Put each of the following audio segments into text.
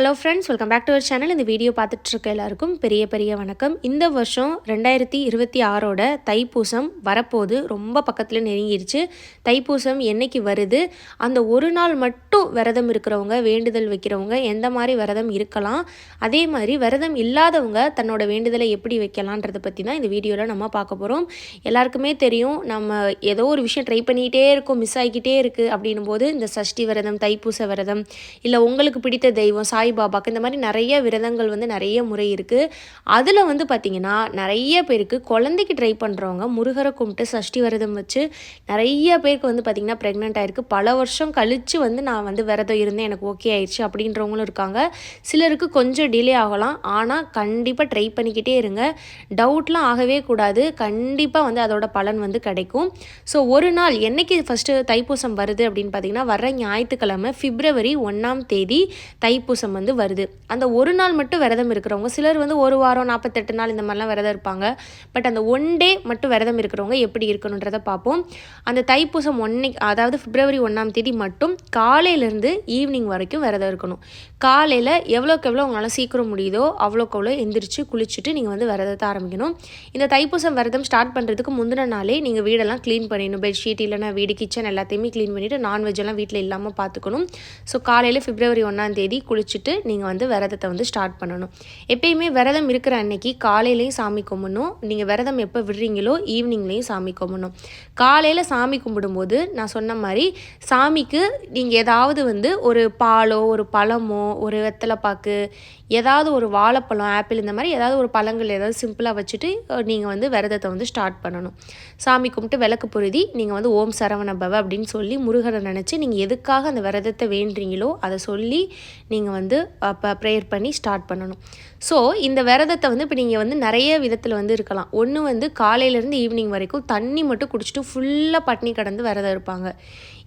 Hello friends welcome back to our channel இந்த video பார்த்துட்ருக்க எல்லாருக்கும் பெரிய பெரிய வணக்கம். இந்த வருஷம் ரெண்டாயிரத்தி இருபத்தி ஆறோட தைப்பூசம் வரப்போது ரொம்ப பக்கத்தில் நெருங்கிடுச்சு தைப்பூசம் என்னைக்கு வருது? அந்த ஒரு நாள் மட்டும் விரதம் இருக்கிறவங்க வேண்டுதல் வைக்கிறவங்க எந்த மாதிரி விரதம் இருக்கலாம்? அதே மாதிரி விரதம் இல்லாதவங்க தன்னோட வேண்டுதலை எப்படி வைக்கலான்றதை பற்றி தான் இந்த வீடியோவில் நம்ம பார்க்க போகிறோம் எல்லாருக்குமே தெரியும் நம்ம ஏதோ ஒரு விஷயம் ட்ரை பண்ணிக்கிட்டே இருக்கோம் மிஸ் ஆகிக்கிட்டே இருக்குது அப்படின்னும் போது இந்த சஷ்டி விரதம் தைப்பூச விரதம் இல்லை உங்களுக்கு பிடித்த தெய்வம் சாய் சாய்பாபாக்கு இந்த மாதிரி நிறைய விரதங்கள் வந்து நிறைய முறை இருக்குது அதில் வந்து பார்த்திங்கன்னா நிறைய பேருக்கு குழந்தைக்கு ட்ரை பண்ணுறவங்க முருகரை கும்பிட்டு சஷ்டி விரதம் வச்சு நிறைய பேருக்கு வந்து பார்த்திங்கன்னா ப்ரெக்னென்ட் ஆயிருக்கு. பல வருஷம் கழித்து வந்து நான் வந்து விரதம் இருந்தேன். எனக்கு ஓகே ஆயிடுச்சு அப்படின்றவங்களும் இருக்காங்க. சிலருக்கு கொஞ்சம் டிலே ஆகலாம். ஆனால் கண்டிப்பாக ட்ரை பண்ணிக்கிட்டே இருங்க. டவுட்லாம் ஆகவே கூடாது. கண்டிப்பாக வந்து அதோட பலன் வந்து கிடைக்கும். ஸோ ஒரு நாள் என்னைக்கு ஃபஸ்ட்டு தைப்பூசம் வருது அப்படின்னு பார்த்தீங்கன்னா வர ஞாயிற்றுக்கிழமை பிப்ரவரி ஒன்றாம் தேதி தைப்பூசம் வந்து வருது. அந்த ஒரு நாள் மட்டும் விரதம் இருக்கிறவங்க சிலர் வந்து ஒரு வாரம் நாற்பத்தெட்டு நாள் இந்த மாதிரிலாம் விரதம் இருப்பாங்க. பட் அந்த ஒன் டே மட்டும் விரதம் இருக்கிறவங்க எப்படி இருக்கணுன்றதை பார்ப்போம். அந்த தைப்பூசம் ஒன்னை அதாவது பிப்ரவரி ஒன்றாம் தேதி மட்டும் காலையிலேருந்து ஈவினிங் வரைக்கும் விரதம் இருக்கணும். காலையில் எவ்வளோக்கு எவ்வளோ உங்களால் சீக்கிரம் முடியுதோ அவ்வளோக்கு அவ்வளோ எந்திரிச்சு குளிச்சுட்டு நீங்கள் வந்து விரதத்தை ஆரம்பிக்கணும். இந்த தைப்பூசம் விரதம் ஸ்டார்ட் பண்ணுறதுக்கு முந்தின நாளே நீங்கள் வீடெல்லாம் க்ளீன் பண்ணிடணும். பெட்ஷீட் இல்லைனா வீடு கிச்சன் எல்லாத்தையுமே க்ளீன் பண்ணிவிட்டு நான்வெஜ் எல்லாம் வீட்டில் இல்லாமல் பார்த்துக்கணும். ஸோ காலையில் பிப்ரவரி ஒன்றாம் தேதி குளிச்சுட்டு நீங்கள் வந்து விரதத்தை வந்து ஸ்டார்ட் பண்ணணும். எப்பயுமே விரதம் இருக்கிற அன்னைக்கு காலையிலையும் சாமி கும்பிடணும். நீங்கள் விரதம் எப்போ விடுறீங்களோ ஈவினிங்லேயும் சாமி கும்பிடணும். காலையில் சாமி கும்பிடும்போது நான் சொன்ன மாதிரி சாமிக்கு நீங்கள் ஏதாவது வந்து ஒரு பாலோ ஒரு பழமோ ஒரு வெத்தலைப்பாக்கு ஏதாவது ஒரு வாழைப்பழம் ஆப்பிள் இந்த மாதிரி ஏதாவது ஒரு பழங்கள் ஏதாவது சிம்பிளாக வச்சுட்டு நீங்கள் வந்து விரதத்தை வந்து ஸ்டார்ட் பண்ணணும். சாமி கும்பிட்டு விளக்கு பொருதி நீங்கள் வந்து ஓம் சரவண பவ அப்படின்னு சொல்லி முருகரை நினச்சி நீங்கள் எதுக்காக அந்த விரதத்தை வேண்டுறீங்களோ அதை சொல்லி நீங்கள் வந்து அப்போ ப்ரேயர் பண்ணி ஸ்டார்ட் பண்ணணும். ஸோ இந்த விரதத்தை வந்து இப்போ நீங்கள் வந்து நிறைய விதத்தில் வந்து இருக்கலாம். ஒன்று வந்து காலையிலேருந்து ஈவினிங் வரைக்கும் தண்ணி மட்டும் குடிச்சிட்டு ஃபுல்லாக பட்னி கடந்து விரதம் இருப்பாங்க.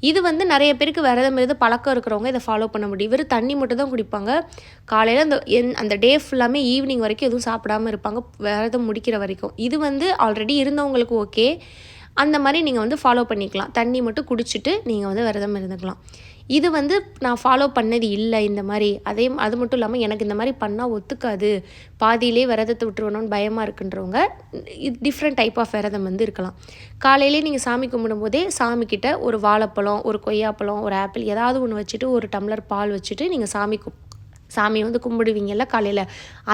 இது வந்து நிறைய பேருக்கு விரதம் இருந்து பழக்கம் இருக்கிறவங்க இதை ஃபாலோ பண்ண முடியும். இவர் தண்ணி மட்டும் தான் குடிப்பாங்க. காலையில் அந்த என் அந்த டே ஃபுல்லாமே ஈவினிங் வரைக்கும் எதுவும் சாப்பிடாமல் இருப்பாங்க. விரதம் முடிக்கிற வரைக்கும். இது வந்து ஆல்ரெடி இருந்தவங்களுக்கு ஓகே அந்த மாதிரி நீங்கள் வந்து ஃபாலோ பண்ணிக்கலாம். தண்ணி மட்டும் குடிச்சிட்டு நீங்கள் வந்து விரதம் இருந்துக்கலாம். இது வந்து நான் ஃபாலோ பண்ணது இல்லை இந்த மாதிரி. அதே அது மட்டும் இல்லாமல் எனக்கு இந்த மாதிரி பண்ணால் ஒத்துக்காது. பாதியிலே விரதத்தை விட்டுருவணும்னு பயமாக இருக்குன்றவங்க இது டிஃப்ரெண்ட் டைப் ஆஃப் விரதம் வந்து இருக்கலாம். காலையிலே நீங்கள் சாமி கும்பிடும்போதே சாமிக்கிட்ட ஒரு வாழைப்பழம் ஒரு கொய்யாப்பழம் ஒரு ஆப்பிள் ஏதாவது ஒன்று வச்சுட்டு ஒரு டம்ளர் பால் வச்சுட்டு நீங்கள் சாமி கு சாமியை வந்து கும்பிடுவீங்கல்ல காலையில்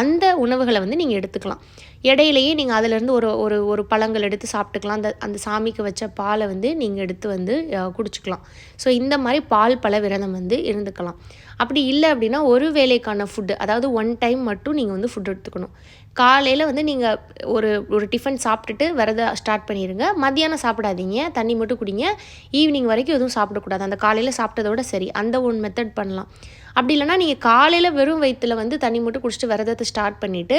அந்த உணவுகளை வந்து நீங்கள் எடுத்துக்கலாம். இடையிலையே நீங்கள் அதிலேருந்து ஒரு ஒரு ஒரு பழங்கள் எடுத்து சாப்பிட்டுக்கலாம். அந்த அந்த சாமிக்கு வச்ச பாலை வந்து நீங்கள் எடுத்து வந்து குடிச்சிக்கலாம். ஸோ இந்த மாதிரி பால் பழ விரதம் வந்து இருந்துக்கலாம். அப்படி இல்லை அப்படின்னா ஒரு வேலைக்கான ஃபுட்டு அதாவது ஒன் டைம் மட்டும் நீங்கள் வந்து ஃபுட் எடுத்துக்கணும். காலையில் வந்து நீங்கள் ஒரு ஒரு டிஃபன் சாப்பிட்டுட்டு விரதம் ஸ்டார்ட் பண்ணிடுங்க மத்தியானம் சாப்பிடாதீங்க. தண்ணி மட்டும் குடிங்க. ஈவினிங் வரைக்கும் எதுவும் சாப்பிடக்கூடாது. அந்த காலையில் சாப்பிட்டதோட சரி. அந்த ஒன் மெத்தட் பண்ணலாம். அப்படி இல்லைனா நீங்கள் காலையில் வெறும் வயிற்றில் வந்து தண்ணி மட்டும் குடிச்சிட்டு விரதத்தை ஸ்டார்ட் பண்ணிவிட்டு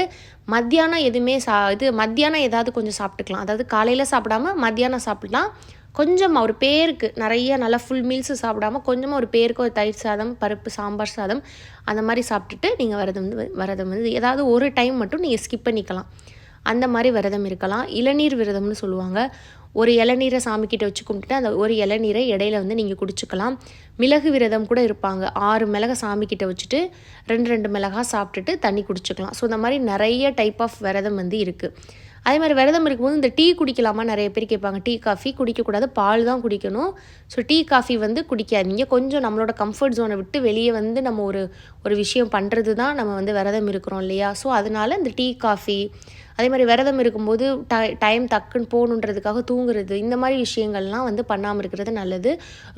மத்தியானம் எதுவுமே சா இது மத்தியானம் ஏதாவது கொஞ்சம் சாப்பிட்டுக்கலாம். அதாவது காலையில் சாப்பிடாம மத்தியானம் சாப்பிட்லாம். கொஞ்சம் ஒரு பேருக்கு நிறைய நல்லா ஃபுல் மீல்ஸு சாப்பிடாம கொஞ்சமாக ஒரு பேருக்கு ஒரு தயிர் சாதம் பருப்பு சாம்பார் சாதம் அந்த மாதிரி சாப்பிட்டுட்டு நீங்கள் விரதம் வந்து விரதம் வந்து ஏதாவது ஒரு டைம் மட்டும் நீங்கள் ஸ்கிப் பண்ணிக்கலாம். அந்த மாதிரி விரதம் இருக்கலாம். இளநீர் விரதம்னு சொல்லுவாங்க. ஒரு இளநீரை சாமிக்கிட்ட வச்சு கும்பிட்டுட்டு அந்த ஒரு இளநீரை இடையில வந்து நீங்கள் குடிச்சிக்கலாம். மிளகு விரதம் கூட இருப்பாங்க. ஆறு மிளகை சாமிக்கிட்ட வச்சுட்டு ரெண்டு ரெண்டு மிளகா சாப்பிட்டுட்டு தண்ணி குடிச்சிக்கலாம். ஸோ இந்த மாதிரி நிறைய டைப் ஆஃப் விரதம் வந்து இருக்குது அதே மாதிரி விரதம் இருக்கும்போது இந்த டீ குடிக்கலாமா? நிறைய பேர் கேட்பாங்க. டீ காஃபி குடிக்கக்கூடாது. பால் தான் குடிக்கணும். ஸோ டீ காஃபி வந்து குடிக்காதீங்க. கொஞ்சம் நம்மளோட கம்ஃபர்ட் ஜோனை விட்டு வெளியே வந்து நம்ம ஒரு ஒரு விஷயம் பண்ணுறது தான் நம்ம வந்து விரதம் இருக்கிறோம் இல்லையா? ஸோ அதனால் இந்த டீ காஃபி அதே மாதிரி விரதம் இருக்கும்போது ட டைம் டக்குன்னு போகணுன்றதுக்காக தூங்குறது இந்த மாதிரி விஷயங்கள்லாம் வந்து பண்ணாமல் இருக்கிறது நல்லது.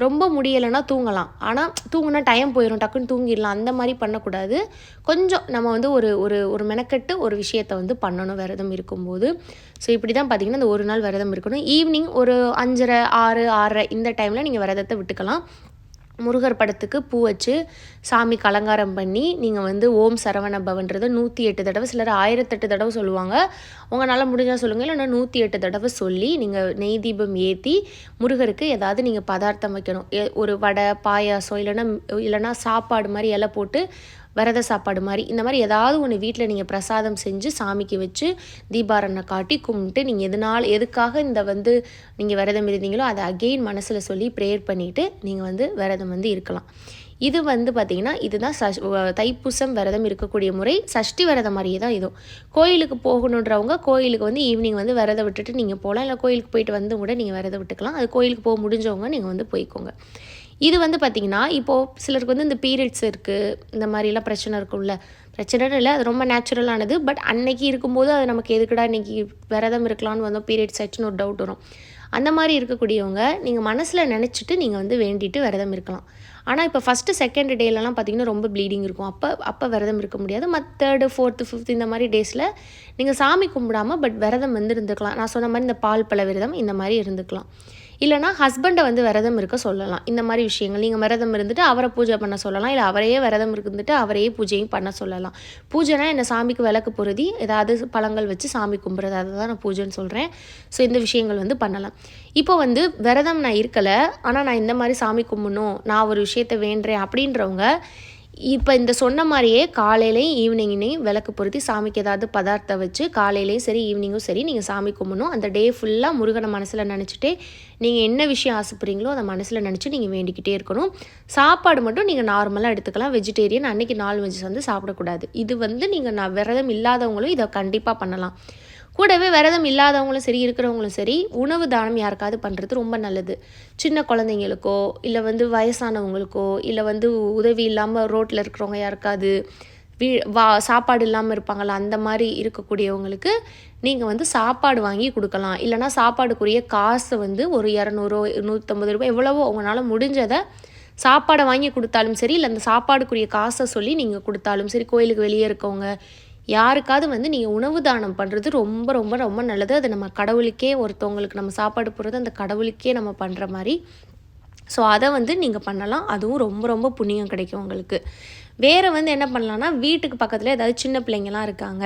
ரொம்ப முடியலைன்னா தூங்கலாம். ஆனால் தூங்குனா டைம் போயிடும் டக்குன்னு தூங்கிடலாம். அந்த மாதிரி பண்ணக்கூடாது. கொஞ்சம் நம்ம வந்து ஒரு ஒரு ஒரு மெனக்கெட்டு ஒரு விஷயத்தை வந்து பண்ணணும் விரதம் இருக்கும்போது. ஸோ இப்படி தான் பார்த்திங்கன்னா இந்த ஒரு நாள் விரதம் இருக்கணும். ஈவினிங் ஒரு அஞ்சரை ஆறு ஆறரை இந்த டைமில் நீங்கள் விரதத்தை விட்டுக்கலாம். முருகர் படத்துக்கு பூ வச்சு சாமிக்கு அலங்காரம் பண்ணி நீங்கள் வந்து ஓம் சரவண பவன்றதை நூற்றி எட்டு தடவை சிலர் ஆயிரத்தெட்டு தடவை சொல்லுவாங்க. உங்களால் முடிஞ்சால் சொல்லுங்கள் இல்லைன்னா நூற்றி எட்டு தடவை சொல்லி நீங்கள் நெய் தீபம் ஏற்றி முருகருக்கு ஏதாவது நீங்கள் பதார்த்தம் வைக்கணும். ஒரு வடை பாயாசம் இல்லைன்னா இல்லைன்னா சாப்பாடு மாதிரி இலை போட்டு விரத சாப்பாடு மாதிரி இந்த மாதிரி ஏதாவது ஒன்று வீட்டில் நீங்கள் பிரசாதம் செஞ்சு சாமிக்கு வச்சு தீபாரண்ணை காட்டி கும்பிட்டு நீங்கள் எதனால் எதுக்காக இந்த வந்து நீங்கள் விரதம் இருந்தீங்களோ அதை அகெயின் மனசில் சொல்லி ப்ரேயர் பண்ணிவிட்டு நீங்கள் வந்து விரதம் வந்து இருக்கலாம். இது வந்து பார்த்திங்கன்னா இதுதான் சஷ் தைப்பூசம் விரதம் இருக்கக்கூடிய முறை சஷ்டி விரதம் மாதிரியே தான் இதுவும் கோயிலுக்கு போகணுன்றவங்க கோயிலுக்கு வந்து ஈவினிங் வந்து விரதம் விட்டுட்டு நீங்கள் போகலாம் இல்லை கோயிலுக்கு போயிட்டு வந்து கூட நீங்கள் விரதம் விட்டுக்கலாம். அது கோயிலுக்கு போக முடிஞ்சவங்க நீங்கள் வந்து போய்க்கோங்க. இது வந்து பார்த்திங்கன்னா இப்போது சிலருக்கு வந்து இந்த பீரியட்ஸ் இருக்குது இந்த மாதிரிலாம் பிரச்சனை இருக்கும்ல. பிரச்சனைன்னு இல்லை அது ரொம்ப நேச்சுரலானது பட் அன்னைக்கு இருக்கும்போது அது நமக்கு எதுக்குடா இன்னைக்கு விரதம் இருக்கலாம்னு வந்தோம் பீரியட்ஸ் ஆச்சுன்னு ஒரு டவுட் வரும். அந்த மாதிரி இருக்கக்கூடியவங்க நீங்கள் மனசில் நினச்சிட்டு நீங்கள் வந்து வேண்டிட்டு விரதம் இருக்கலாம். ஆனால் இப்போ ஃபஸ்ட்டு செகண்ட் டேலலாம் பார்த்தீங்கன்னா ரொம்ப ப்ளீடிங் இருக்கும். அப்போ அப்போ விரதம் இருக்க முடியாது. மற்ற தேர்டு ஃபோர்த்து ஃபிஃப்த் இந்த மாதிரி டேஸில் நீங்கள் சாமி கும்பிடாம பட் விரதம் வந்து இருந்துக்கலாம் நான் சொன்ன மாதிரி இந்த பால் பழ விரதம் இந்த மாதிரி இருந்துக்கலாம் இல்லைனா ஹஸ்பண்டை வந்து விரதம் இருக்க சொல்லலாம். இந்த மாதிரி விஷயங்கள் நீங்கள் விரதம் இருந்துட்டு அவரை பூஜை பண்ண சொல்லலாம். இல்லை அவரையே விரதம் இருந்துட்டு அவரையே பூஜையும் பண்ண சொல்லலாம். பூஜைனா என்ன? சாமிக்கு விளக்கு பொருதி ஏதாவது பழங்கள் வச்சு சாமி கும்பிட்றது. அதை தான் நான் பூஜைன்னு சொல்கிறேன் ஸோ இந்த விஷயங்கள் வந்து பண்ணலாம். இப்போ வந்து விரதம் நான் இருக்கலை. ஆனால் நான் இந்த மாதிரி சாமி கும்பிடணும் நான் ஒரு விஷயத்தை வேண்டுறேன் அப்படின்றவங்க இப்போ இந்த சொன்ன மாதிரியே காலையிலையும் ஈவினிங்லேயும் விளக்கு பொருத்தி சாமிக்கு ஏதாவது பதார்த்தம் வச்சு காலையிலையும் சரி ஈவினிங்கும் சரி நீங்கள் சாமி கும்பிடணும். அந்த டே ஃபுல்லாக முருகனை மனசில் நினச்சிட்டே நீங்கள் என்ன விஷயம் ஆசைப்படுறீங்களோ அதை மனசில் நினச்சி நீங்கள் வேண்டிக்கிட்டே இருக்கணும். சாப்பாடு மட்டும் நீங்கள் நார்மலாக எடுத்துக்கலாம். வெஜிடேரியன் அன்றைக்கி நான்வெஜ் வந்து சாப்பிடக்கூடாது. இது வந்து நீங்கள் நான் விரதம் இல்லாதவங்களும் இதை கண்டிப்பாக பண்ணலாம். கூடவே விரதம் இல்லாதவங்களும் சரி இருக்கிறவங்களும் சரி உணவு தானம் யாருக்காவது பண்ணுறது ரொம்ப நல்லது. சின்ன குழந்தைங்களுக்கோ இல்லை வந்து வயசானவங்களுக்கோ இல்லை வந்து உதவி இல்லாமல் ரோட்டில் இருக்கிறவங்க யாருக்காவது வீ வா சாப்பாடு இல்லாமல் இருப்பாங்கள்ல அந்த மாதிரி இருக்கக்கூடியவங்களுக்கு நீங்கள் வந்து சாப்பாடு வாங்கி கொடுக்கலாம். இல்லைனா சாப்பாடுக்குரிய காசை வந்து ஒரு இரநூறோ நூற்றம்பது ரூபாய் எவ்வளவோ உங்களால் முடிஞ்சதை சாப்பாடை வாங்கி கொடுத்தாலும் சரி இல்லை அந்த சாப்பாடுக்குரிய காசை சொல்லி நீங்கள் கொடுத்தாலும் சரி கோயிலுக்கு வெளியே இருக்கவங்க யாருக்காவது வந்து நீங்கள் உணவு தானம் பண்ணுறது ரொம்ப ரொம்ப ரொம்ப நல்லது. அது நம்ம கடவுளுக்கே ஒருத்தவங்களுக்கு நம்ம சாப்பாடு போடுறது அந்த கடவுளுக்கே நம்ம பண்ணுற மாதிரி. ஸோ அதை வந்து நீங்கள் பண்ணலாம். அதுவும் ரொம்ப ரொம்ப புண்ணியம் கிடைக்கும் உங்களுக்கு. வேறு வந்து என்ன பண்ணலான்னா வீட்டுக்கு பக்கத்தில் ஏதாவது சின்ன பிள்ளைங்கலாம் இருக்காங்க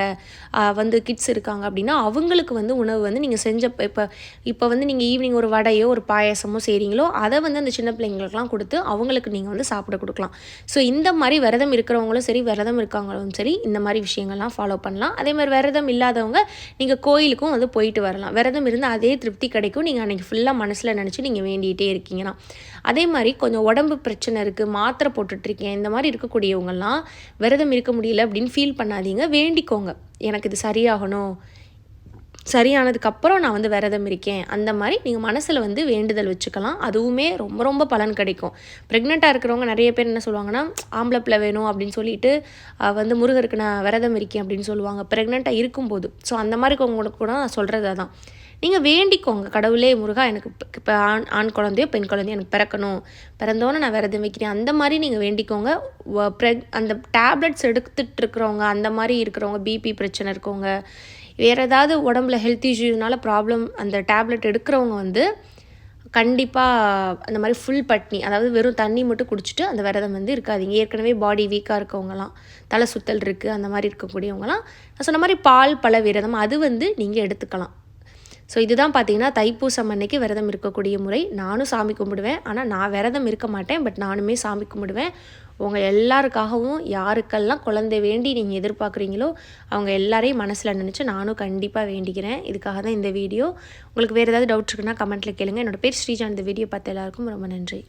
வந்து கிட்ஸ் இருக்காங்க அப்படின்னா அவங்களுக்கு வந்து உணவு வந்து நீங்கள் செஞ்ச இப்போ இப்போ வந்து நீங்கள் ஈவினிங் ஒரு வடையோ ஒரு பாயாசமோ செய்கிறீங்களோ அதை வந்து அந்த சின்ன பிள்ளைங்களுக்குலாம் கொடுத்து அவங்களுக்கு நீங்கள் வந்து சாப்பிட கொடுக்கலாம். ஸோ இந்த மாதிரி விரதம் இருக்கிறவங்களும் சரி விரதம் இருக்காங்களும் சரி இந்த மாதிரி விஷயங்கள்லாம் ஃபாலோ பண்ணலாம். அதே மாதிரி விரதம் இல்லாதவங்க நீங்கள் கோயிலுக்கும் வந்து போயிட்டு வரலாம். விரதம் இருந்து அதே திருப்தி கிடைக்கும். நீங்கள் அன்றைக்கி ஃபுல்லாக மனசில் நினச்சி நீங்கள் வேண்டிகிட்டே இருக்கீங்கன்னா. அதே மாதிரி கொஞ்சம் உடம்பு பிரச்சனை இருக்குது மாத்திரை போட்டுட்ருக்கேன் இந்த மாதிரி இருக்கக்கூடிய இருக்கக்கூடியவங்கெல்லாம் விரதம் இருக்க முடியல அப்படின்னு ஃபீல் பண்ணாதீங்க. வேண்டிக்கோங்க. எனக்கு இது சரியாகணும். சரியானதுக்கப்புறம் நான் வந்து விரதம் இருக்கேன். அந்த மாதிரி நீங்கள் மனசில் வந்து வேண்டுதல் வச்சுக்கலாம். அதுவுமே ரொம்ப ரொம்ப பலன் கிடைக்கும். ப்ரெக்னெண்ட்டாக இருக்கிறவங்க நிறைய பேர் என்ன சொல்லுவாங்கன்னா ஆம்பளை பிள்ளை வேணும் அப்படின்னு சொல்லிட்டு வந்து முருகருக்கு நான் விரதம் இருக்கேன் அப்படின்னு சொல்லுவாங்க. ப்ரெக்னெண்ட்டாக இருக்கும்போது. ஸோ அந்த மாதிரி உங்களுக்கு கூட நான் சொல்கிறது தான் நீங்கள் வேண்டிக்கோங்க. கடவுளே முருகா எனக்கு இப்போ ஆண் ஆண் குழந்தையோ பெண் குழந்தையோ எனக்கு பிறக்கணும். பிறந்தோன்னே நான் விரதம் வைக்கிறேன். அந்த மாதிரி நீங்கள் வேண்டிக்கோங்க. ப்ரெக் அந்த டேப்லெட்ஸ் எடுத்துட்டு இருக்கிறவங்க அந்த மாதிரி இருக்கிறவங்க பிபி பிரச்சனை இருக்கவங்க வேறு ஏதாவது உடம்புல ஹெல்த் இஷ்யூனால ப்ராப்ளம் அந்த டேப்லெட் எடுக்கிறவங்க வந்து கண்டிப்பாக அந்த மாதிரி ஃபுல் பட்னி அதாவது வெறும் தண்ணி மட்டும் குடிச்சிட்டு அந்த விரதம் வந்து இருக்காதீங்க. ஏற்கனவே பாடி வீக்காக இருக்கவங்கலாம் தலை சுத்தல் இருக்குது அந்த மாதிரி இருக்கக்கூடியவங்கலாம். நான் சொன்ன மாதிரி பால் பல விரதம் அது வந்து நீங்கள் எடுத்துக்கலாம். ஸோ இதுதான் பார்த்தீங்கன்னா தைப்பூசம் அன்னைக்கு விரதம் இருக்கக்கூடிய முறை. நானும் சாமி கும்பிடுவேன். ஆனால் நான் விரதம் இருக்க மாட்டேன். பட் நானுமே சாமி கும்பிடுவேன். உங்கள் எல்லாருக்காகவும் யாருக்கெல்லாம் குழந்தை வேண்டி நீங்கள் எதிர்பார்க்குறீங்களோ அவங்க எல்லாரையும் மனசில் நினச்சி நானும் கண்டிப்பாக வேண்டிக்கிறேன். இதுக்காக தான் இந்த வீடியோ. உங்களுக்கு வேறு ஏதாவது டவுட் இருக்குன்னா கமெண்ட்டில் கேளுங்க. என்னோடய பேர் ஸ்ரீஜான். இந்த வீடியோ பார்த்த எல்லாருக்கும் ரொம்ப நன்றி.